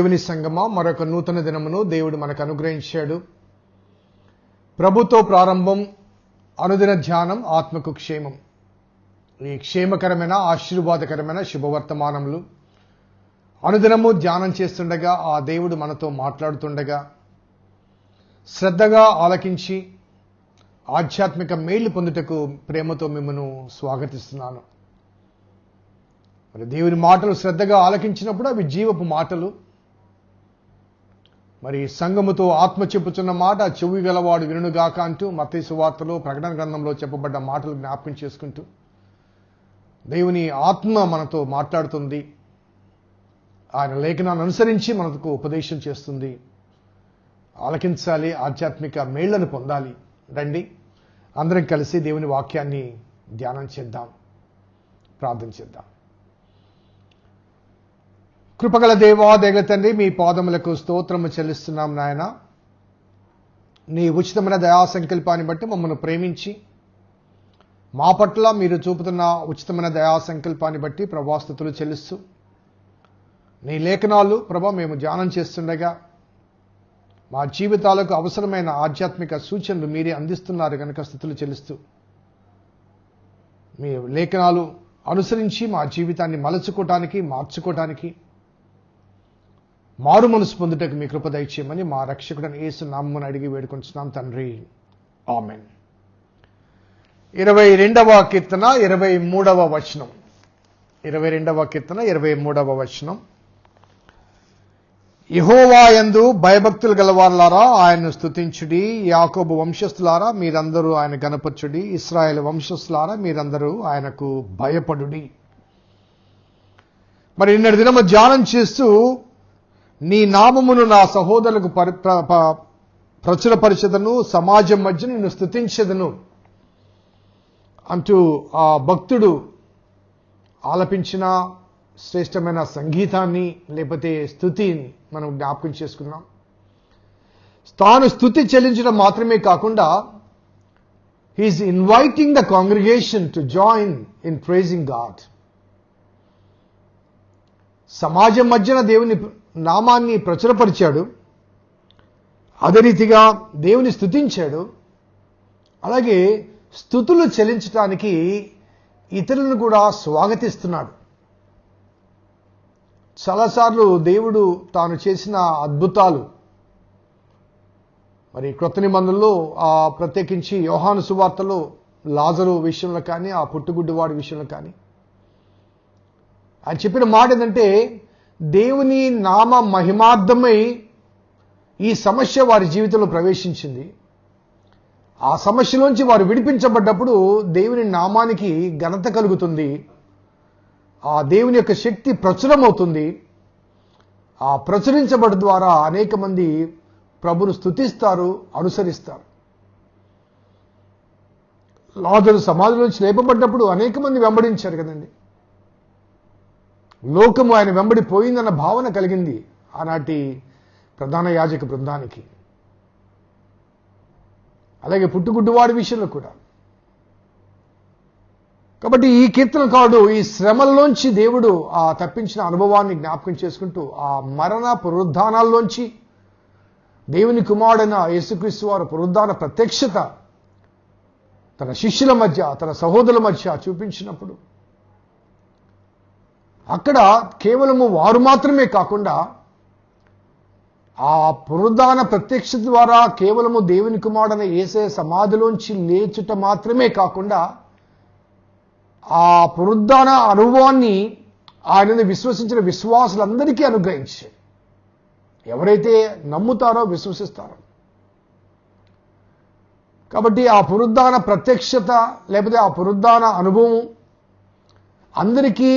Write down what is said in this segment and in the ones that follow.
దేవుని సంగమ మరొక నూతన దినమును దేవుడు మనకు అనుగ్రహించాడు. ప్రభుతో ప్రారంభం అనుదిన ధ్యానం ఆత్మకు క్షేమం. ఈ క్షేమకరమైన ఆశీర్వాదకరమైన శుభవర్తమానములు. అనుదినము ధ్యానం చేస్తుండగా ఆ దేవుడు మనతో మాట్లాడుతుండగా శ్రద్ధగా ఆలకించి ఆధ్యాత్మిక మేళ్ళు పొందుటకు ప్రేమతో మిమ్మను స్వాగతిస్తున్నాను. మరి దేవుని మాటలు శ్రద్ధగా ఆలకించినప్పుడు అవి జీవపు మాటలు. మరి సంఘముతో ఆత్మ చెప్పుచున్న మాట చెవి గలవాడు వినుగాక అంటూ మత్తయి సువార్తలో ప్రకటన గ్రంథంలో చెప్పబడ్డ మాటలు జ్ఞాపకం చేసుకుంటూ దేవుని ఆత్మ మనతో మాట్లాడుతుంది. ఆయన లేఖనాన్ని అనుసరించి మనకు ఉపదేశం చేస్తుంది. ఆలకించాలి ఆధ్యాత్మిక మేళ్ళను పొందాలి. రండి అందరం కలిసి దేవుని వాక్యాన్ని ధ్యానం చేద్దాం. ప్రార్థన చేద్దాం. కృపగల దేవా దేగల తండ్రి మీ పాదములకు స్తోత్రము చెల్లిస్తున్నాం నాయన. నీ ఉచితమైన దయా సంకల్పాన్ని బట్టి మమ్మల్ని ప్రేమించి మా పట్ల మీరు చూపుతున్న ఉచితమైన దయా సంకల్పాన్ని బట్టి ప్రభాస్తుతులు చెల్లిస్తూ నీ లేఖనాలు ప్రభా మేము ధ్యానం చేస్తుండగా మా జీవితాలకు అవసరమైన ఆధ్యాత్మిక సూచనలు మీరే అందిస్తున్నారు కనుక స్థుతులు చెల్లిస్తూ మీ లేఖనాలు అనుసరించి మా జీవితాన్ని మలచుకోవటానికి మార్చుకోవటానికి మారు మనసు పొందుటకు మీ కృప దయచేయమని మా రక్షకుడని యేసు నామ్మని అడిగి వేడుకుంటున్నాం తండ్రి. ఆమెన్. ఇరవై రెండవ కీర్తన ఇరవై మూడవ వచనం. ఇరవై రెండవ కీర్తన ఇరవై మూడవ వచనం. యహోవాయందు భయభక్తులు గలవారులారా ఆయన్ను స్తుతించుడి. యాకోబు వంశస్థులారా మీరందరూ ఆయన గణపరచుడి ఇస్రాయేల్ వంశస్థులారా మీరందరూ ఆయనకు భయపడుడి. మరి నిన్నటి దినము ధ్యానం చేస్తూ నీ నామమును నా సహోదరులకు ప్రచురపరిచదను సమాజం మధ్య నిన్ను స్థుతించదను అంటూ ఆ భక్తుడు ఆలపించిన శ్రేష్టమైన సంగీతాన్ని లేకపోతే స్థుతిని మనం జ్ఞాపకం చేసుకున్నాం తాను స్థుతి చెల్లించడం మాత్రమే కాకుండా he is inviting the congregation to join in praising God సమాజం మధ్యన దేవుని నామాన్ని ప్రచురపరిచాడు. అదే రీతిగా దేవుని స్థుతించాడు అలాగే స్థుతులు చెల్లించడానికి ఇతరులను కూడా స్వాగతిస్తున్నాడు. చాలాసార్లు దేవుడు తాను చేసిన అద్భుతాలు. మరి క్రొత్త నిబంధనలో ఆ ప్రత్యేకించి యోహాను సువార్తలో లాజరు విషయంలో కానీ ఆ పుట్టుగుడ్డువాడి విషయంలో కానీ. ఆయన చెప్పిన మాట ఏంటంటే దేవుని నామ మహిమార్థమై ఈ సమస్య వారి జీవితంలో ప్రవేశించింది. ఆ సమస్యలోంచి వారు విడిపించబడ్డప్పుడు దేవుని నామానికి ఘనత కలుగుతుంది. ఆ దేవుని యొక్క శక్తి ప్రచురమవుతుంది. ఆ ప్రచురించబడి ద్వారా అనేక మంది ప్రభును స్తుతిస్తారు అనుసరిస్తారు. లాజరు సమాధిలోంచి లేపబడ్డప్పుడు అనేక మంది వెంబడించారు కదండి. లోకము ఆయన వెంబడి పోయిందన్న భావన కలిగింది ఆనాటి ప్రధాన యాజక బృందానికి. అలాగే పుట్టుగుడ్డువాడి విషయంలో కూడా. కాబట్టి ఈ కీర్తనకారుడు ఈ శ్రమల్లోంచి దేవుడు ఆ తప్పించిన అనుభవాన్ని జ్ఞాపకం చేసుకుంటూ ఆ మరణ పునరుద్ధానాల్లోంచి దేవుని కుమారుడైన యేసుక్రీస్తు వారు పునరుద్ధాన ప్రత్యక్షత తన శిష్యుల మధ్య తన సహోదరుల మధ్య చూపించినప్పుడు అక్కడ కేవలము వారు మాత్రమే కాకుండా ఆ పునరుద్ధాన ప్రత్యక్ష ద్వారా కేవలము దేవుని కుమారుడైన ఏసే సమాధిలోంచి లేచుట మాత్రమే కాకుండా ఆ పునరుద్ధాన అనుభవాన్ని ఆయనను విశ్వసించిన విశ్వాసులందరికీ అనుగ్రహించాడు ఎవరైతే నమ్ముతారో విశ్వసిస్తారో. కాబట్టి ఆ పునరుద్ధాన ప్రత్యక్షత లేకపోతే ఆ పునరుద్ధాన అనుభవం అందరికీ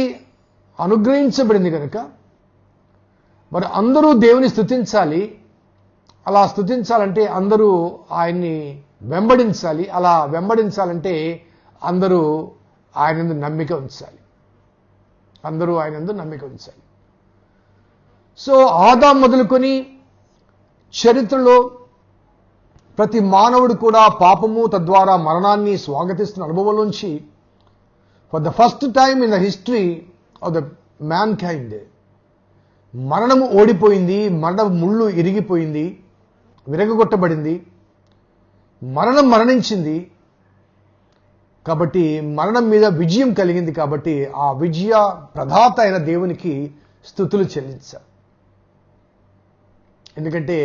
అనుగ్రహించబడింది కనుక మరి అందరూ దేవుని స్థుతించాలి అలా స్థుతించాలంటే అందరూ ఆయన్ని వెంబడించాలి. అలా వెంబడించాలంటే అందరూ ఆయన నమ్మిక ఉంచాలి. అందరూ ఆయన నమ్మిక ఉంచాలి. సో ఆదా మొదలుకొని చరిత్రలో ప్రతి మానవుడు కూడా పాపము తద్వారా మరణాన్ని స్వాగతిస్తున్న అనుభవంలోంచి for the first time in the history of the mankind మరణము ఓడిపోయింది మరణ ముళ్ళు ఇరిగిపోయింది విరగగొట్టబడింది మరణం మరణించింది. కాబట్టి మరణం మీద విజయం కలిగింది కాబట్టి ఆ విజయ ప్రధాత అయిన దేవునికి స్థుతులు చెల్లించారు ఎందుకంటే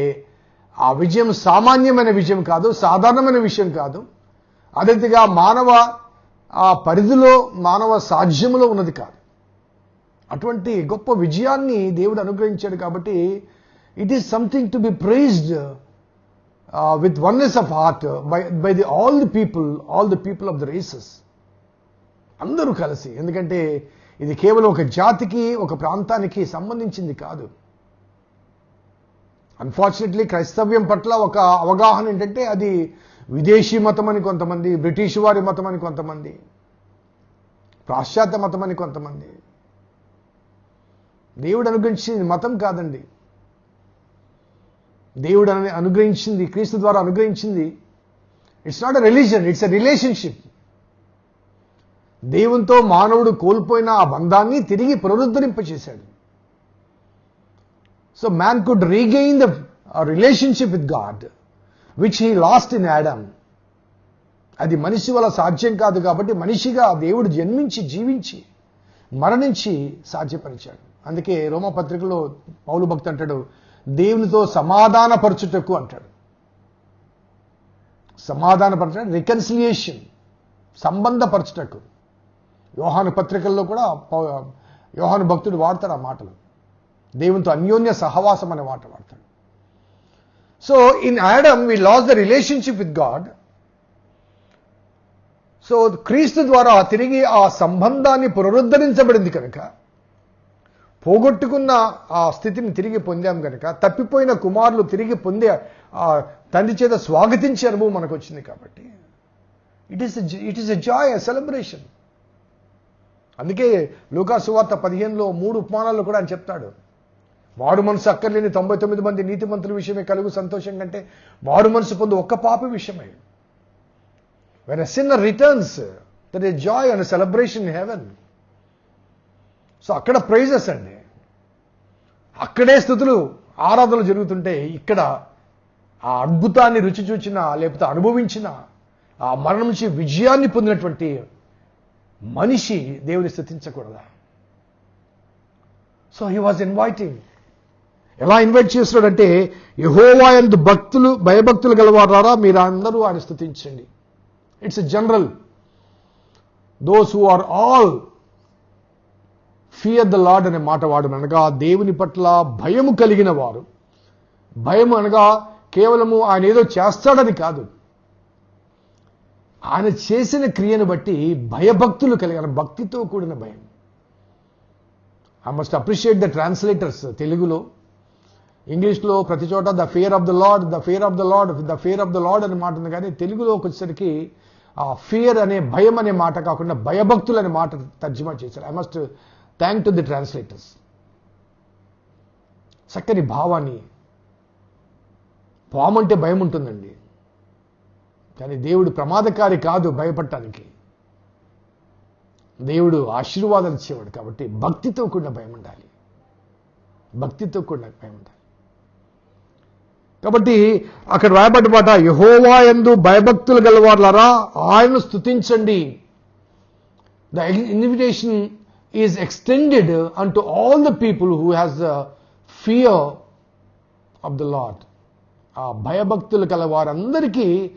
ఆ విజయం సామాన్యమైన విజయం కాదు సాధారణమైన విషయం కాదు. అదేవిధంగా మానవ ఆ పరిధిలో మానవ సాధ్యములో ఉన్నది కాదు. అటువంటి గొప్ప విజయాన్ని దేవుడు అనుగ్రహించాడు కాబట్టి it is something to be prized with oneness of heart by by the all the people all the people of the races అందరూ కలిసి ఎందుకంటే ఇది కేవలం ఒక జాతికి ఒక ప్రాంతానికి సంబంధించింది కాదు. అన్ఫార్చునేట్లీ క్రైస్తవ్యం పట్ల ఒక అవగాహన ఏంటంటే అది విదేశీ మతం అని కొంతమంది బ్రిటిష్ వారి మతం అని కొంతమంది పాశ్చాత్య మతం అని కొంతమంది. దేవుడు అనుగ్రహించింది మతం కాదండి. దేవుడు అని అనుగ్రహించింది క్రీస్తు ద్వారా అనుగ్రహించింది. It's not a religion it's a relationship దేవునితో మానవుడు కోల్పోయిన ఆ బంధాన్ని తిరిగి పునరుద్ధరింపచేశాడు. So man could regain the relationship with God which he lost in Adam అది మనిషి వల్ల సాధ్యం కాదు కాబట్టి మనిషిగా దేవుడు జన్మించి జీవించి మరణించి సాధ్యపరిచాడు. అందుకే రోమపత్రికలో పౌలు భక్తి అంటాడు దేవునితో సమాధానపరచుటకు అంటాడు. సమాధానపరచడం రికన్సిలియేషన్ సంబంధపరచుటకు. యోహాను పత్రికల్లో కూడా పౌ- యోహాను భక్తుడు వాడతాడు ఆ మాటలు. దేవునితో అన్యోన్య సహవాసం అనే మాట వాడతాడు. So in Adam we lost the relationship with God so క్రీస్తు ద్వారా తిరిగి ఆ సంబంధాన్ని పునరుద్ధరించబడింది కనుక పోగొట్టుకున్న ఆ స్థితిని తిరిగి పొందాం కనుక తప్పిపోయిన కుమారులు తిరిగి పొందే ఆ తండ్రి చేత స్వాగతించే అనుభవం మనకు వచ్చింది కాబట్టి it is it is a joy a celebration అందుకే లూకా సువార్త పదిహేనులో మూడు ఉపమానాల్లో కూడా ఆయన చెప్తాడు. వాడు మనసు అక్కర్లేని తొంభై తొమ్మిది మంది నీతి మంత్రుల విషయమే కలుగు సంతోషం కంటే మాడు మనసు పొందు ఒక్క పాప విషయమే. When a sinner returns that a joy and celebration heaven so అక్కడ ప్రైజెస్ అండి. అక్కడే స్థుతులు ఆరాధనలు జరుగుతుంటే ఇక్కడ ఆ అద్భుతాన్ని రుచి చూచిన లేకపోతే అనుభవించిన ఆ మరణం నుంచి విజయాన్ని పొందినటువంటి మనిషి దేవుని స్థుతించకూడదా? సో హీ వాజ్ ఇన్వైటింగ్ ఎలా ఇన్వైట్ చేస్తున్నాడంటే యహోవా ఎందు భక్తులు భయభక్తులు గలవారా మీరు అందరూ ఆయన స్థుతించండి. It's general those who are all fear the lord అనే మాట వాడు అనగా దేవుని పట్ల భయము కలిగిన వారు. భయం అనగా కేవలము ఆయన ఏదో చేస్తాడని కాదు. ఆయన చేసిన క్రియను బట్టి భయభక్తులు కలిగిన భక్తితో కూడిన భయం. I must appreciate the translators తెలుగులో. ఇంగ్లీష్లో ప్రతి చోట the fear of the lord the fear of the lord the fear of the lord అని మాట ఉంది. కానీ తెలుగులోకి వచ్చేసరికి ఆ ఫియర్ అనే భయం అనే మాట కాకుండా భయభక్తులు అనే మాట తర్జుమా చేశారు. I must thank to the translators చక్కని భావాన్ని. పాము అంటే భయం ఉంటుందండి. కానీ దేవుడు ప్రమాదకారి కాదు భయపడటానికి. దేవుడు ఆశీర్వాదం ఇచ్చేవాడు కాబట్టి భక్తితో కూడిన భయం ఉండాలి. భక్తితో కూడిన భయం ఉండాలి. కాబట్టి అక్కడ రాయబడ్డ మాట యహోవా ఎందు భయభక్తులు గలవారులారా? ఆయన్ను స్తుతించండి. The invitation is extended unto all all the people has the the fear of the lord ఆ భయభక్తులు కల వారందరికీ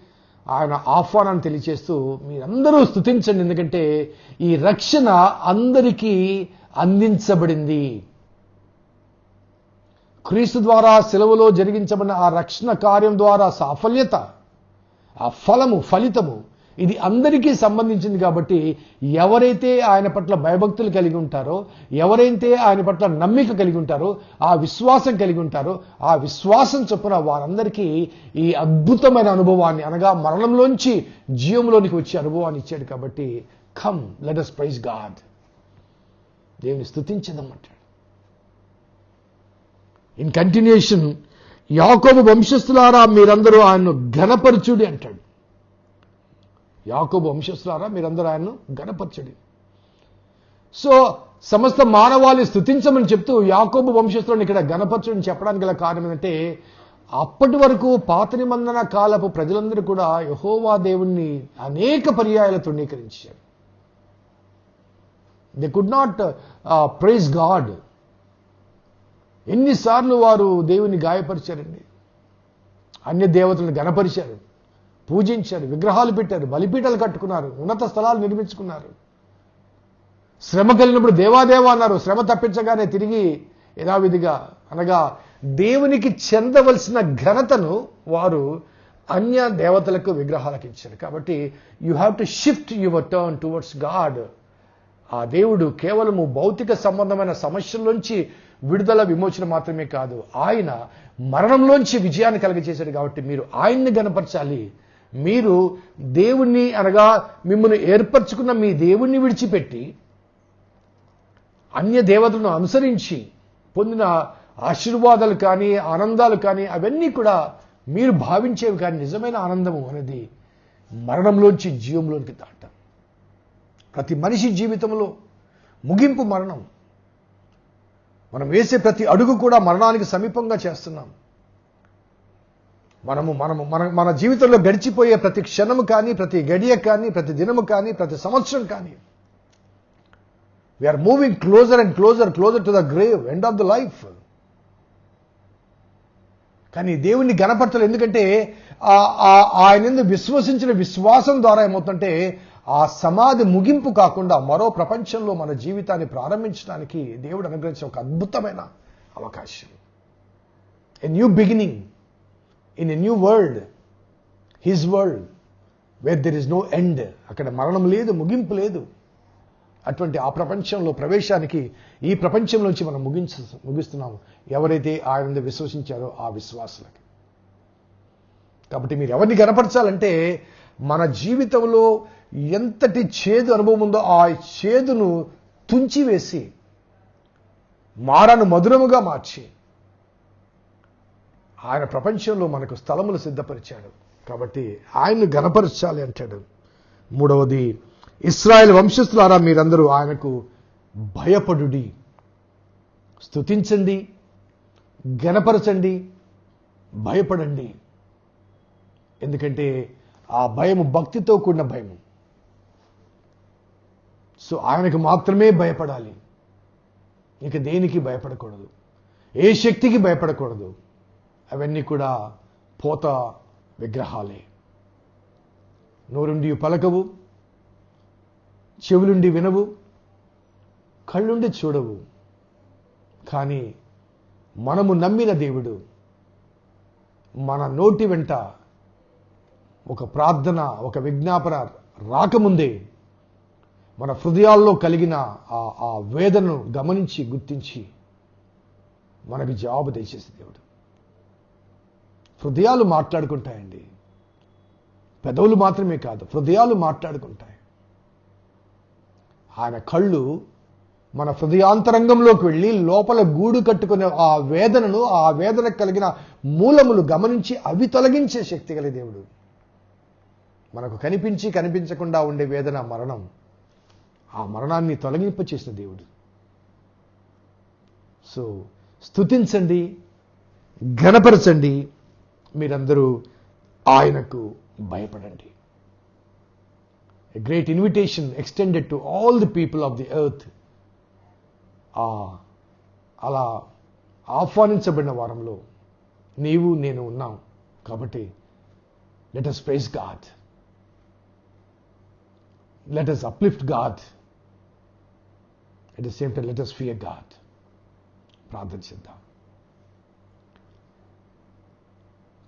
ఆయన ఆహ్వానాన్ని తెలియచేస్తూ మీరందరూ స్థుతించండి ఎందుకంటే ఈ రక్షణ అందరికీ అందించబడింది. క్రీస్తు ద్వారా సెలవులో జరిగించబడిన ఆ రక్షణ కార్యం ద్వారా సాఫల్యత ఆ ఫలము ఫలితము ఇది అందరికీ సంబంధించింది కాబట్టి ఎవరైతే ఆయన పట్ల భయభక్తులు కలిగి ఉంటారో ఎవరైతే ఆయన పట్ల నమ్మిక కలిగి ఉంటారో ఆ విశ్వాసం కలిగి ఉంటారో ఆ విశ్వాసం చొప్పున వారందరికీ ఈ అద్భుతమైన అనుభవాన్ని అనగా మరణంలోంచి జీవంలోనికి వచ్చే అనుభవాన్ని ఇచ్చాడు కాబట్టి come let us praise God దేవుని స్థుతించదమ్మంటాడు ఇన్ కంటిన్యూషన్ యాకోబు వంశస్థులారా మీరందరూ ఆయన్ను ఘనపరచుడి అంటాడు. యాకోబు వంశస్థులారా మీరందరూ ఆయన్ను గణపరచడి సో సమస్త మానవాళి స్థుతించమని చెప్తూ యాకోబు వంశస్థులను ఇక్కడ గణపరచడం చెప్పడానికి గల కారణం ఏంటంటే అప్పటి వరకు పాత నిబంధన కాలపు ప్రజలందరూ కూడా యహోవా దేవుణ్ణి అనేక పర్యాయాలు తృణీకరించారు they could not praise God ఎన్నిసార్లు వారు దేవుని గాయపరిచారండి? అన్య దేవతలను గణపరిచారు పూజించారు విగ్రహాలు పెట్టారు బలిపీఠాలు కట్టుకున్నారు ఉన్నత స్థలాలు నిర్మించుకున్నారు. శ్రమ కలిగినప్పుడు దేవాదేవ అన్నారు శ్రమ తప్పించగానే తిరిగి యథావిధిగా అనగా దేవునికి చెందవలసిన ఘనతను వారు అన్య దేవతలకు విగ్రహాలకు ఇచ్చారు. కాబట్టి you have to shift your turn towards God ఆ దేవుడు కేవలము భౌతిక సంబంధమైన సమస్యల్లోంచి విడుదల విమోచన మాత్రమే కాదు ఆయన మరణంలోంచి విజయాన్ని కలగజేశాడు కాబట్టి మీరు ఆయన్ని గనపరచాలి మీరు దేవుణ్ణి అనగా మిమ్మల్ని ఏర్పరచుకున్న మీ దేవుణ్ణి విడిచిపెట్టి అన్య దేవతలను అనుసరించి పొందిన ఆశీర్వాదాలు కానీ ఆనందాలు కానీ అవన్నీ కూడా మీరు భావించేవి కానీ నిజమైన ఆనందము అనేది మరణంలోంచి జీవంలోనికి దాట ప్రతి మనిషి జీవితంలో ముగింపు మరణం. మనం వేసే ప్రతి అడుగు కూడా మరణానికి సమీపంగా చేస్తున్నాం. మనము మనము మన మన జీవితంలో గడిచిపోయే ప్రతి క్షణము కానీ ప్రతి గడియ కానీ ప్రతి దినము కానీ ప్రతి సంవత్సరం కానీ we are moving closer and closer closer to the grave end of the life కానీ దేవుణ్ణి గణపరచలేదు ఎందుకంటే ఆయన ఎందు విశ్వసించిన విశ్వాసం ద్వారా ఏమవుతుందంటే ఆ సమాధి ముగింపు కాకుండా మరో ప్రపంచంలో మన జీవితాన్ని ప్రారంభించడానికి దేవుడు అనుగ్రహించిన ఒక అద్భుతమైన అవకాశం. A new beginning in a new world his world where there is no end అక్కడ మరణం లేదు ముగింపు లేదు. అటువంటి ఆ ప్రపంచంలో ప్రవేశానికి ఈ ప్రపంచంలోంచి మనం ముగించ ముగిస్తున్నాము. ఎవరైతే ఆయన విశ్వసించారో ఆ విశ్వాసులకి. కాబట్టి మీరు ఎవరిని గనపరచాలంటే మన జీవితంలో ఎంతటి చేదు అనుభవం ఉందో ఆ చేదును తుంచివేసి మారను మధురముగా మార్చి ఆయన ప్రపంచంలో మనకు స్థలములు సిద్ధపరిచాడు. కాబట్టి ఆయన్ను గనపరచాలి అంటాడు. మూడవది ఇస్రాయల్ వంశస్థులారా మీరందరూ ఆయనకు భయపడుడి. స్తుతించండి గనపరచండి భయపడండి. ఎందుకంటే ఆ భయము భక్తితో కూడిన భయము. సో ఆయనకు మాత్రమే భయపడాలి. ఇక దేనికి భయపడకూడదు? ఏ శక్తికి భయపడకూడదు? అవన్నీ కూడా పోత విగ్రహాలే. నోరుండి పలకవు చెవులుండి వినవు కళ్ళుండి చూడవు. కానీ మనము నమ్మిన దేవుడు మన నోటి వెంట ఒక ప్రార్థన ఒక విజ్ఞాపన రాకముందే మన హృదయాల్లో కలిగిన ఆ ఆ వేదనను గమనించి గుర్తించి మనకు జవాబు దయచేసే దేవుడు. హృదయాలు మాట్లాడుకుంటాయండి. పెదవులు మాత్రమే కాదు హృదయాలు మాట్లాడుకుంటాయి. ఆయన కళ్ళు మన హృదయాంతరంగంలోకి వెళ్ళి లోపల గూడు కట్టుకునే ఆ వేదనను ఆ వేదన కలిగిన మూలములు గమనించి అవి తొలగించే శక్తి కలిగి దేవుడు. మనకు కనిపించి కనిపించకుండా ఉండే వేదన మరణం. ఆ మరణాన్ని తొలగింప చేసిన దేవుడు. సో స్తుతించండి ఘనపరచండి మీరందరూ ఆయనకు భయపడండి. A great invitation extended to all the people of the earth అలా ఆహ్వానించబడిన వారంలో నీవు నేను ఉన్నాం. కాబట్టి let us praise God let us uplift God at the same time let us fear God ప్రార్థన చేద్దాం.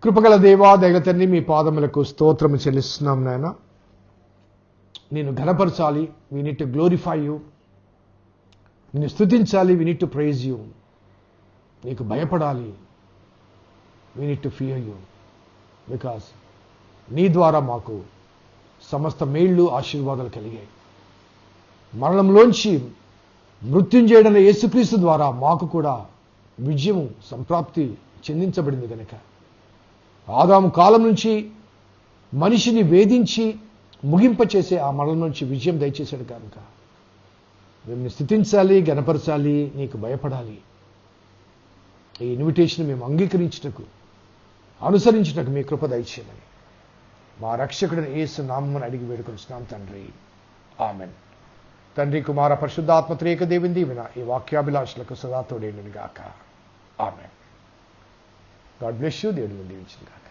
కృపగల దేవా దైవతన్ని మీ పాదములకు స్తోత్రము చెల్లిస్తున్నాం నాయన. నేను ఘనపరచాలి we need to glorify you నిన్ను స్థుతించాలి we need to praise you నీకు భయపడాలి we need to fear you because నీ ద్వారా మాకు సమస్త మేళ్ళు ఆశీర్వాదాలు కలిగాయి. మరణంలోంచి మృత్యుంజయుడైన యేసుక్రీస్తు ద్వారా మాకు కూడా విజయం సంప్రాప్తి చెందించబడింది కనుక ఆదాము కాలం నుంచి మనిషిని వేధించి ముగింపచేసే ఆ మరణం నుంచి విజయం దయచేశాడు కనుక. మేము స్థితించాలి గనపరచాలి నీకు భయపడాలి. ఈ ఇన్విటేషన్ మేము అంగీకరించుటకు అనుసరించుటకు మీ కృప దయచేయమని. మా రక్షకుడిని ఏసు నామని అడిగి వేడుకొస్తున్నాం తండ్రి. ఆమెన్. తండ్రి కుమార పరిశుద్ధాత్మ త్రేక దేవిని దీవెన ఈ వాక్యాభిలాషులకు సదా తోడేను ఆమెన్. గాడ్ బ్లెస్ యూ దేవుడు దీవించిన గాక